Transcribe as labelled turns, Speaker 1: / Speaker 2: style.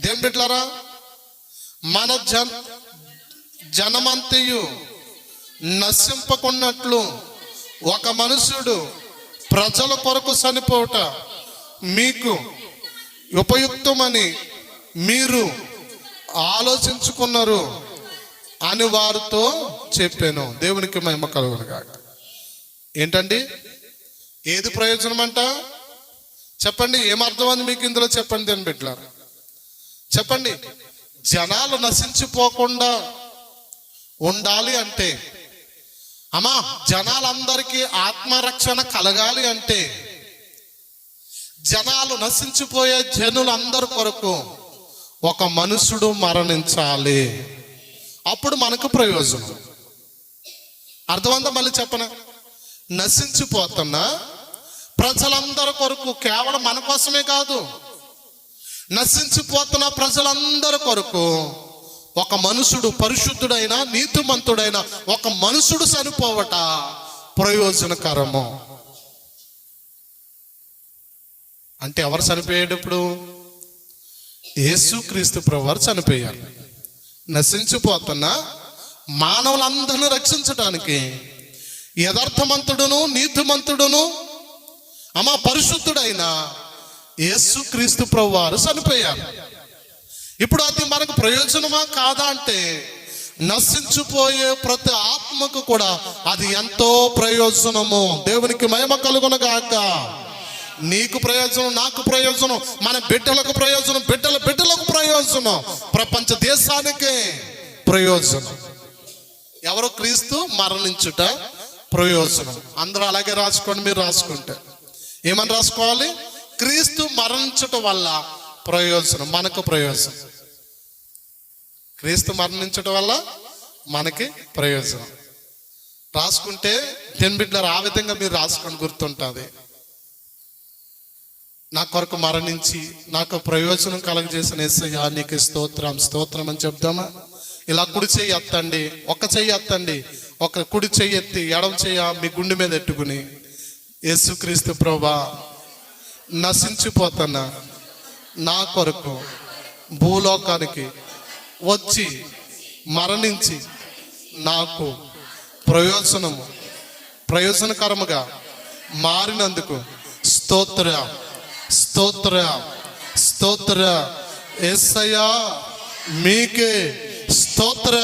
Speaker 1: దేవుని బిడ్డలారా మన జన జనమంతయు నశింపకున్నట్లు ఒక మనుషుడు ప్రజల కొరకు చనిపోవట మీకు ఉపయుక్తమని మీరు ఆలోచించుకున్నారు అని వారితో చెప్పాను. దేవునికి మహిమ కలుగునుగా ఏంటండి? ఏది ప్రయోజనం అంట చెప్పండి ఏమర్థమైంది మీకు ఇందులో చెప్పండి దేని బిడ్డలారా? చెప్పండి జనాలు నశించిపోకుండా ఉండాలి అంటే అమ్మా జనాలందరికీ ఆత్మరక్షణ కలగాలి అంటే జనాలు నశించిపోయే జనులందరి కొరకు ఒక మనుషుడు మరణించాలి. అప్పుడు మనకు ప్రయోజనం. అర్థమంతా మళ్ళీ చెప్పన? నశించిపోతున్నా ప్రజలందరి కొరకు కేవలం మన కోసమే కాదు నశించిపోతున్న ప్రజలందరి కొరకు ఒక మనుషుడు పరిశుద్ధుడైన నీతిమంతుడైన ఒక మనుషుడు చనిపోవట ప్రయోజనకరము. అంటే ఎవరు చనిపోయేటప్పుడు యేసుక్రీస్తు ప్రభువారు చనిపోయారు. నశించిపోతున్న మానవులందరిని రక్షించడానికి యథార్థమంతుడును నీతిమంతుడును అమ్మ పరిశుద్ధుడైన యేసుక్రీస్తు ప్రభువారు చనిపోయారు. ఇప్పుడు అది మనకు ప్రయోజనమా కాదా అంటే నశించిపోయే ప్రతి ఆత్మకు కూడా అది ఎంతో ప్రయోజనము. దేవునికి మహిమ కలుగునగాక నీకు ప్రయోజనం నాకు ప్రయోజనం మన బిడ్డలకు ప్రయోజనం బిడ్డల బిడ్డలకు ప్రయోజనం. ప్రపంచ దేశానికే ప్రయోజనం. ఎవరు క్రీస్తు? మరణించుట ప్రయోజనం. అందరూ అలాగే రాసుకోండి మీరు రాసుకుంటే. ఏమని రాసుకోవాలి? క్రీస్తు మరణించటం వల్ల ప్రయోజనం మనకు ప్రయోజనం. క్రీస్తు మరణించటం వల్ల మనకి ప్రయోజనం. రాసుకుంటే టెన్ బిడ్డలు ఆ విధంగా మీరు రాసుకొని గుర్తుంటుంది. నా కొరకు మరణించి నాకు ప్రయోజనం కలగజేసిన ఎస్ఐయా నీకు స్తోత్రం స్తోత్రం అని చెప్దామా? ఇలా కుడి చెయ్యి ఎత్తండి ఒక చెయ్యి ఎత్తండి ఒక కుడి చెయ్యి ఎత్తి ఎడమ చెయ్య మీ గుండె మీద ఎట్టుకుని. యేసుక్రీస్తు ప్రభా నశించిపోతున్న నా కొరకు భూలోకానికి వచ్చి మరణించి నాకు ప్రయోజనము ప్రయోజనకరముగా మారినందుకు స్తోత్ర స్తోత్ర స్తోత్ర. ఎస్సయ్యా మీకే స్తోత్ర.